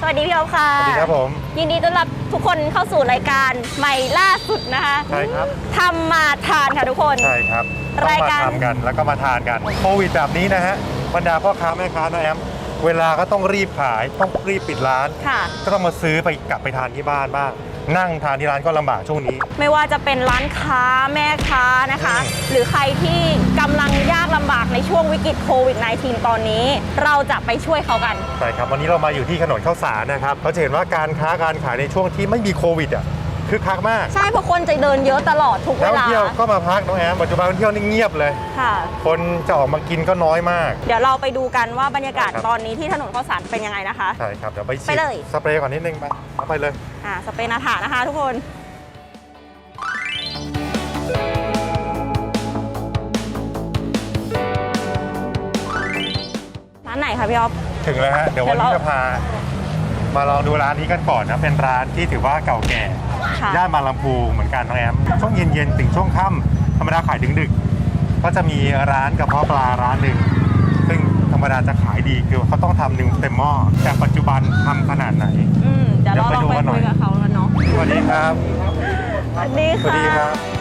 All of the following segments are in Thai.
สวัสดีพี่อ๊อฟค่ะ สวัสดีครับผม ยินดีต้อนรับทุกคนเข้าสู่รายการใหม่ล่าสุดนะคะใช่ครับทำมาทานค่ะทุกคน ใช่ครับต้องรายมาการทำกันแล้วก็มาทานกัน โควิดแบบนี้นะฮะ บรรดาพ่อค้าแม่ค้านะแอม เวลาก็ต้องรีบขายต้องรีบปิดร้าน ค่ะ ก็ต้องมาซื้อไปกลับไปทานที่บ้านบ้าง นั่งทานที่ร้านก็ลำบากช่วงนี้ ไม่ว่าจะเป็นร้านค้าแม่ค้านะคะอืมหรือใครที่กำลังยากลำบากในช่วงวิกฤตโควิด -19 ตอนนี้ เราจะไปช่วยเขากัน ใช่ครับ วันนี้เรามาอยู่ที่ถนนข้าวสารนะครับเราจะเห็นว่าการค้าการขายในช่วงที่ไม่มีโควิดอะ คือคักมาก ใช่เพราะคนจะเดินเยอะตลอดทุกเวแล้วลาเที่ยวก็มาพักน้องแอมปัจจุบันเที่ยวนี่เงียบเลย ค่ะ คนจะออกมากินก็น้อยมาก เดี๋ยวเราไปดูกันว่าบรรยากาศครับ ตอนนี้ที่ถนนข้าวสารเป็นยังไงนะคะ ใช่ครับ เดี๋ยวไปฉีไปดเลย สเปรย์ก่อนนิดนึงไปเอาไปเลย อ่าสเปนอาถานะคะทุกคน ร้านไหนคะพี่อ๊อฟ ถึงแล้วฮะ เดี๋ยววันนี้เดี๋ยวเรา จะพา มาลองดูร้านนี้กันก่อนนะ เป็นร้านที่ถือว่าเก่าแก่ ค่ะ ย่านบางลำพูเหมือนกันน้องแอมช่วงเย็นๆถึงช่วงค่ำธรรมดาขายถึงดึก ก็จะมีร้านกระเพาะปลาร้านหนึ่งซึ่งธรรมดาจะขายดีคือเขาต้องทำหนึ่งเต็มหม้อแต่ปัจจุบันทำขนาดไหน อืมเดี๋ยวเราลองเดี๋ยวไปไปดูกันหน่คุอยยกับเขาแล้วเนาะสวัสดีครับ สวัสดีสวัสค่ะ ดีครับ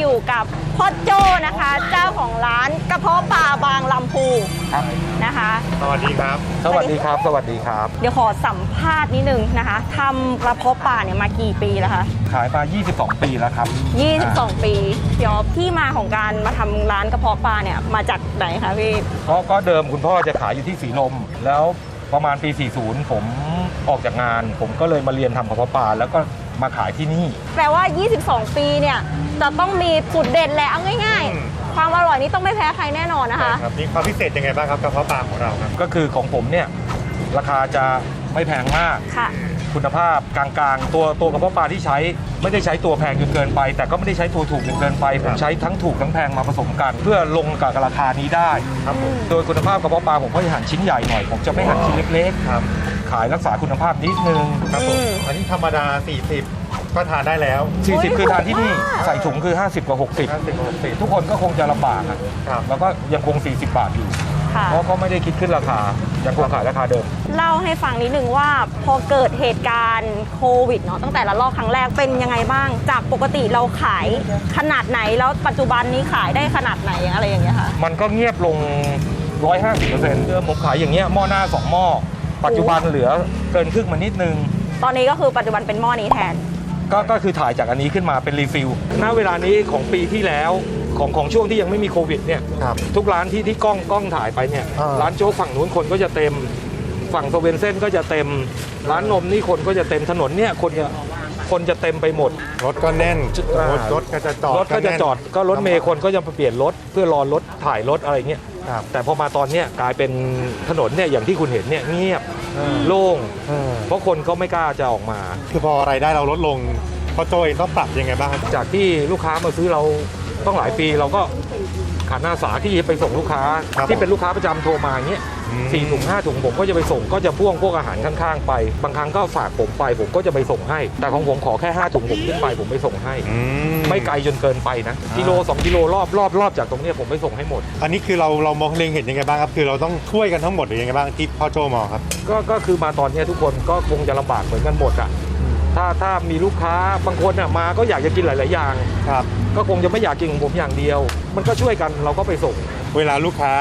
อยู่กับพ่อโจ้นะคะ เจ้าของร้านกระเพาะปลาบางลำพูครับนะคะ สวัสดีครับ สวัสดีครับ สวัสดีครับ เดี๋ยวขอสัมภาษณ์นิดนึงนะคะทำกระเพาะปลาเนี่ยมากี่ปีแล้วคะ ขายมา 22 ปีแล้วครับ 22 ปีพี่อ๊อฟที่มาของการมาทำร้านกระเพาะปลาเนี่ยมาจากไหนคะพี่ก็ก็เดิมคุณพ่อจะขายอยู่ที่สีลม แล้วประมาณปี 40 ผมออกจากงาน ผมก็เลยมาเรียนทำกระเพาะปลาแล้วก็ มาขายที่นี่ แปลว่า 22 ปีเนี่ยจะต้องมีสูตรเด็ดแหละเอาง่าย อืม ๆ ความอร่อยนี้ต้องไม่แพ้ใครแน่นอนนะคะใช่ครับมีความพิเศษยังไงบ้างครับกระเพาะปลาของเราครับก็คือของผมเนี่ยราคาจะไม่แพงมาก ค่ะ คุณภาพกลางๆ ตัวตัวกระเพาะปลาที่ใช้ไม่ได้ใช้ตัวแพงจนเกินไป แต่ก็ไม่ได้ใช้ตัวถูกจนเกินไปคผรับมใช้ทั้งถูกทั้งแพงมาผสมกัน เพื่อลงกับราคานี้ได้ครับผมโดยคุณภาพกระเพาะปลาผมก็จะหั่นชิ้นใหญ่หน่อยผมจะไม่หั่นชิ้นเล็กครับๆขายรักษาคุณภาพนิดนึงครับผมอืมอันนี้ธรรมดา 40 ก็ทานได้แล้ว 40 คือทานที่นี่ใส่ถุงคือ 50กับ50 60 ทุกคนก็คงจะลำบากอะครับ แล้วก็ยังคง 40 บาทอยู่ ค่ะ เพราะก็ไม่ได้คิดขึ้นราคา ยังคงขายราคาเดิม เล่าให้ฟังนิดนึงว่าพอเกิดเหตุการณ์โควิดเนาะตั้งแต่ละลอกครั้งแรกเป็นยังไงบ้าง จากปกติเราขายขนาดไหนแล้วปัจจุบันนี้ขายได้ขนาดไหนอะไรอย่างเงี้ยค่ะมันก็เงียบลง 150%เดิมผมขายอย่างเงี้ยหม้อหน้า 2 หม้อ ปัจจุบันเหลือเกินครึ่งมานิดนึง ตอนนี้ก็คือปัจจุบันเป็นหม้อนี้แทน ก็ก็คือถ่ายจากอันนี้ขึ้นมาเป็นรีฟิลณเวลานี้ของปีที่แล้ว ของของช่วงที่ยังไม่มีโควิดเนี่ยครับทุกร้านที่ที่กล้องกล้องถ่ายไปเนี่ยอ่า ร้านโจ๊กฝั่งนู้นคนก็จะเต็ม ฝั่งสเวนเซ่นก็จะเต็ม ร้านนมนี่คนก็จะเต็มถนนเนี่ยคนจะคนจะเต็มไปหมดรถก็แน่นอ่ารถรถก็จะจอดรถก็จะแน่นจอดก็รถเมย์คนก็จะเปลี่ยนรถเพื่อรอรถถ่ายรถอะไรเงี้ย ครับ แต่พอมาตอนเนี้ยกลายเป็นถนนเนี่ยอย่างที่คุณเห็นเนี่ยเงียบเออโล่ง เออเพราะคนก็ไม่กล้าจะออกมา คือพอรายได้เราลดลงพ่อโจเองต้องปรับยังไงบ้างครับ จากที่ลูกค้ามาซื้อเรา ต้องหลายปีเราก็ขาดหน้าสาที่จะไปส่งลูกค้าครับที่เป็นลูกค้าประจำโทรมาอย่างเงี้ยอืม สี่ถุงห้าถุงผมก็จะไปส่งก็จะพ่วงพวกอาหารข้างๆไป บางครั้งก็ฝากผมไปผมก็จะไปส่งให้ แต่ของผมขอแค่ห้าถุงผมขึ้นไปผมไปส่งให้ อืไม่ไกลจนเกินไปนะกิโลสองกิโลรอบรอบรอบจากตรงเนี้ยผมไปส่งให้หมด อันนี้คือเราเรามองเล็งเห็นยังไงบ้างครับ คือเราต้องช่วยกันทั้งหมดหรือยังไงบ้างที่พ่อโจมองครับ ก็ก็คือมาตอนเนี้ยทุกคนก็คงจะลำบากเหมือนกันหมดอะ ถ้าถ้ามีลูกค้าบางคนอะมาก็อยากจะกินหลาย ๆ อย่าง ครับ ก็คงจะไม่อยากกินของผมอย่างเดียว มันก็ช่วยกันเราก็ไปส่ง เวลาลูกค้า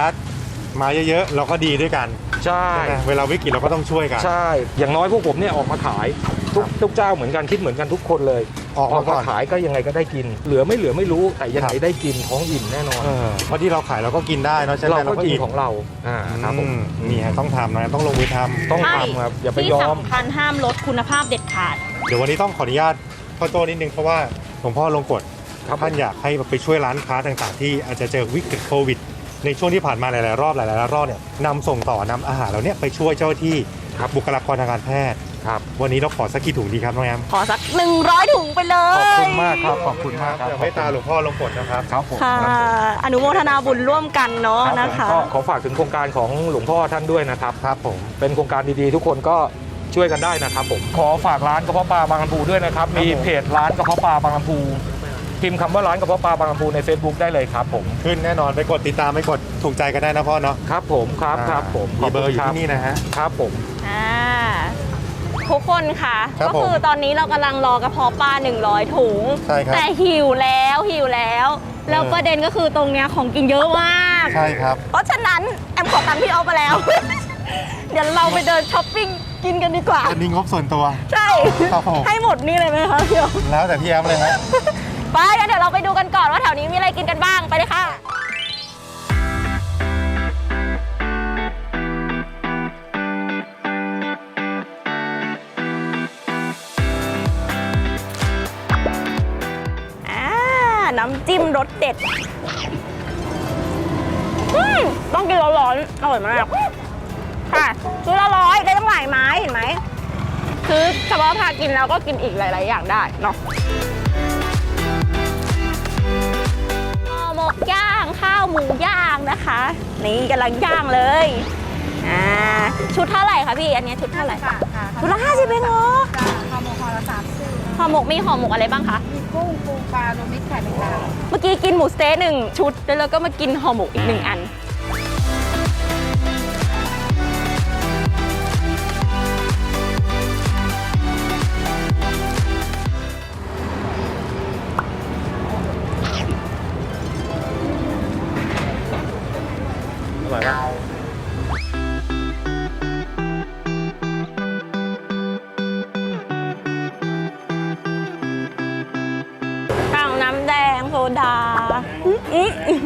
มาเยอะๆ เราก็ดีด้วยกันใช่ ใช่ไหมเวลาวิกฤตเราก็ต้องช่วยกัน ใช่ อย่างน้อยพวกผมเนี่ยออกมาขายทุกทุกเจ้าเหมือนกันคิดเหมือนกันทุกคนเลย ออกมาก่อน ขายก็ยังไงก็ได้กิน เหลือไม่เหลือไม่รู้แต่ยังไงครับได้กินท้องอิ่มแน่นอนเออเพราะที่เราขายเราก็กินได้เนาะใช่ไหมเราก็กินอิ่มของเราอ่าครับผมอืมนี่ฮะต้องทำนะต้องลงมือทำต้องใช่ ทำครับอย่าไปที่ยอม สำคัญห้ามลดคุณภาพเด็ดขาด เดี๋ยววันนี้ต้องขออนุญาตพ่อโจนิดนึงเพราะว่าหลวงพ่อลงกฎครับ ท่านอยากให้ไปช่วยร้านค้าต่างๆ ที่อาจจะเจอวิกฤตโควิด ในช่วงที่ผ่านมาหลายๆรอบหลายๆรอบเนี่ยนำส่งต่อนำอาหารเราเนี่ยไปช่วยเจ้าหน้าที่ครับบุคลากรทางการแพทย์ ครับ วันนี้เราขอสักกี่ถุงดีครับน้องแอมขอสัก 100 ถุงไปเลยขอบคุณมากครับ ขอบคุณมากครับเดี๋ยวไม่ตาหลวงพ่อลงกฎนะครับ ครับผมค่ะ อนุโมทนาบุญร่วมกันเนาะครับผมนะคะ ก็ขอฝากถึงโครงการของหลวงพ่อท่านด้วยนะครับ ครับผม เป็นโครงการดีๆ ทุกคนก็ช่วยกันได้นะครับผม ขอฝากร้านกระเพาะปลาบางลำพูด้วยนะครับครับมีผมเพจร้านกระเพาะปลาบางลำพูพิมพ์คำว่าร้านกระเพาะปลาบางลำพูใน Facebook ได้เลยครับผม ขึ้นแน่นอนไปกดติดตามไปกดถูกใจกันได้นะพ่อเนาะครับผม ครับ ครับผมมีเบอร์อยู่ที่นี่นะฮะ ครับผม อ่า ทุกคนค่ะ ครับก็คือผมตอนนี้เรากำลังรอกระเพาะปลา 100 ถุง ใช่ครับแต่หิวแล้วหิวแล้ว แล้วเออ ประเด็นก็คือตรงเนี้ยของกินเยอะมาก ใช่ครับ เพราะฉะนั้น แอมขอตังค์พี่ออฟมาแล้ว เดี๋ยวเราไปเดินช้อปปิ้งกินกันดีกว่า อันนี้งบส่วนตัว ใช่ ครับผม ให้หมดนี่เลยไหมคะพี่ออฟแล้วแต่พี่แอมเลยฮะไปงั้นเดี๋ยวเราไปดูกันก่อนว่าแถวนี้มีอะไรกินกันบ้างไปเลยค่ะ น้ำจิ้มรสเด็ดอืมต้องกินร้อนๆอร่อยมาก ค่ะซื้อละร้อยได้ตั้งหลายไม้เห็นไหมคือเฉพาะพากินแล้วก็กินอีกหลาย ๆ อย่างได้เนาะห่อหมกย่างข้าวหมูย่างนะคะ นี่กำลังย่างเลยอ่าชุดเท่าไหร่คะพี่ อันเนี้ยชุดเท่าไหร่บาทค่ะชุดละห้าสิบเองเหรอจ้าข้าวหมกห่อละสามสิบ ห่อหมกมีห่อหมกอะไรบ้างคะมีกุ้งปูปลารวมมิตรไข่แมงดาเมื่อกี้กินหมูสเต๊ะหนึ่งชุดแล้วเราก็มากินห่อหมกอีกหนึ่งอันำแดงโซดาอื้ออื้ออื้อ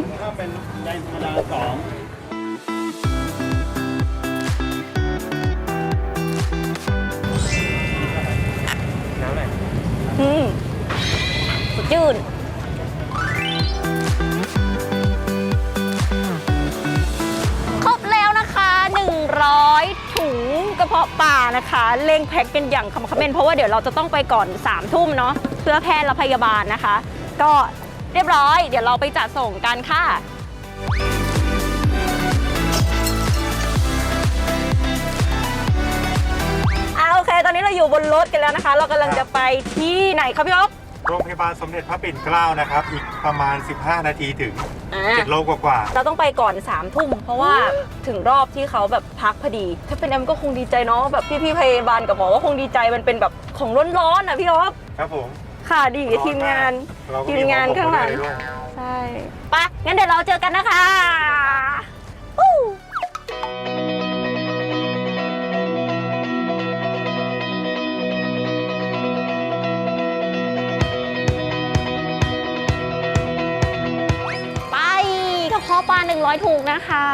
อืมสดจืดครบแล้วนะคะ 100 ถุงกระเพาะปลานะคะเร่งแพ็คกันอย่างขมักเขม้นเพราะว่าเดี๋ยวเราจะต้องไปก่อน 3 ทุ่มเนาะเพื่อแพทย์และพยาบาลนะคะ ก็ รียบร้อย เดี๋ยวเราไปจัดส่งกันค่ะอ่าโอเค ตอนนี้เราอยู่บนรถกันแล้วนะคะ เรากำลังจะไปที่ไหนครับพี่อ๊อฟโรงพยาบาลสมเด็จพระปิ่นเกล้านะครับ อีกประมาณ 15 นาทีถึงอ่า7โลกว่าเราต้องไปก่อน3ามทุ่มเพราะว่าถึงรอบที่เขาแบบพักพอดี ถ้าเป็นแอมก็คงดีใจเนาะแบบพี่ๆพยาบาลกับหมอก็คงดีใจมันเป็นแบบของร้อนๆอะพี่อ๊อฟๆครับผม ค่ะดีทีมงานเราก็ทีมงานข้างหลังมีของผมด้วยใช่ไปะงั้นเดี๋ยวเราเจอกันนะคะอู้ไปกระเพาะปลา100 ถูกนะคะ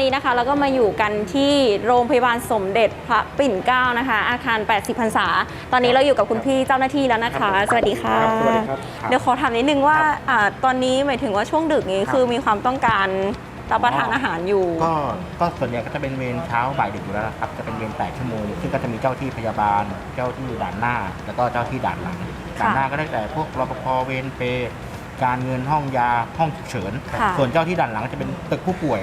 นนี้นะคะเราก็มาอยู่กันที่โรงพยาบาลสมเด็จพระปิ่นเกล้านะคะ อาคาร 80พรรษา ตอนนี้เราอยู่กับคุณพี่เจ้าหน้าที่แล้วนะคะ สวัสดีค่ะ ครับสวัสดีครับเดี๋ยวขอถามนิดนึงว่าอ่าตอนนี้หมายถึงว่าช่วงดึกนี้คือมีความต้องการรับประทานอาหารอยู่ ก็ก็ส่วนใหญ่ก็จะเป็นเวรเช้าบ่ายดึกอยู่แล้วนะครับ จะเป็นเวร8ชั่วโมง ซึ่งก็จะมีเจ้าที่พยาบาล เจ้าที่ด่านหน้า แล้วก็เจ้าที่ด่านหลังด่านหน้าก็ได้แต่พวกรปภเวรเปรย์การเงินห้องยาห้องฉุกเฉิน ค่ะ ส่วนเจ้าที่ด่านหลังก็จะเป็นตึกผู้ป่วย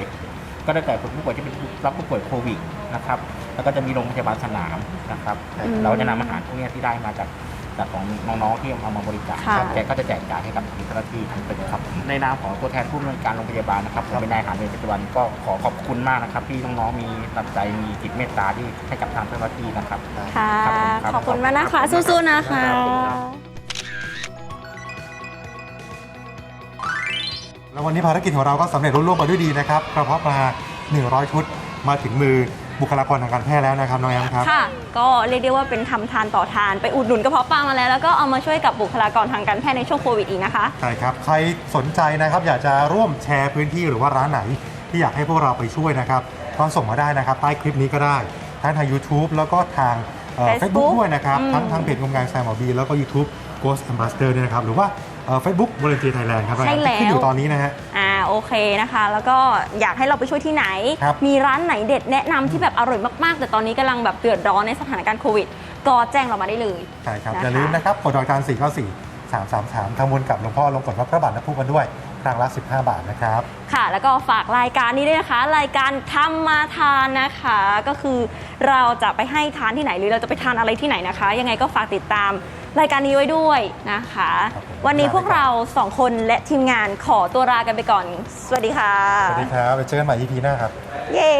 ก็ได้แต่ตึกผู้ป่วยที่เป็นรับผู้ป่วยโควิดนะครับแล้วก็จะมีโรงพยาบาลสนามนะครับ อืมเราจะนำอาหารพวกเนี้ยที่ได้มาจากจากของน้องๆที่เอามาบริจาคค่ะ แกก็จะแจกจ่ายให้กับเจ้าหน้าที่ทั้งตึกครับในนามของตัวแทนผู้อำนวยการโรงพยาบาลนะครับผมเป็นนายทหารเวรปัจจุบันก็ขอขอบคุณมากนะครับที่น้องๆมีน้ำใจมีจิตเมตตาที่ให้กับทางเจ้าหน้าที่นะครับ ค่ะครับผมครับขอบคุณมากนะคะ สู้ๆ นะคะ แล้ววันนี้ภารกิจของเราก็สำเร็จรุ่ล่วงไปด้วยดีนะครับกระเพาะปลา 100 ชุดมาถึงมือบุคลากรทางการแพทย์แล้วนะครับน้องแอมครับ ค่ะ ก็เรียกได้ว่าเป็นทำทานต่อทานไปอุดหนุนกระเพาะปลามาแล้ว แล้วก็เอามาช่วยกับบุคลากรทางการแพทย์ในช่วงโควิดอีกนะคะ ใช่ครับ ใครสนใจนะครับ อยากจะร่วมแชร์พื้นที่หรือว่าร้านไหน ที่อยากให้พวกเราไปช่วยนะครับก็ส่งมาได้นะครับ ใต้คลิปนี้ก็ได้ ทั้งทาง YouTube แล้วก็ทางเฟซ Facebook บุ๊กด้วยนะครับ อืม ทั้งทางเพจงมงานแซมหมอบีแล้วก็ YouTube Ghost Ambassador ด้วยนะครับ หรือว่า เฟซบุ๊กบริเวณไทยแลนด์ครับใช่แล้ว ที่อยู่ตอนนี้นะฮะ อ่าโอเคนะคะ แล้วก็อยากให้เราไปช่วยที่ไหน ครับมีร้านไหนเด็ดแนะนำที่แบบอร่อยมากๆ แต่ตอนนี้กำลังแบบเดือดร้อนในสถานการณ์โควิด ก็แจ้งเรามาได้เลย ใช่ครับ นะคะ อย่าลืมนะครับกดดอกจัน494 333ทำบุญกับหลวงพ่อลงกฎวัดพระบาทน้ำพุกันด้วยครั้งละ 15 บาทนะครับ ค่ะ แล้วก็ฝากรายการนี้ด้วยนะคะ รายการทำมาทานนะคะ ก็คือเราจะไปให้ทานที่ไหนหรือเราจะไปทานอะไรที่ไหนนะคะ ยังไงก็ฝากติดตามรายการนี้ไว้ด้วยนะคะ ครับผม วันนี้พวกเราสองคนและทีมงานขอตัวลากันไปก่อน สวัสดีค่ะ สวัสดีครับ ไปเจอกันใหม่ EP หน้าครับ เย้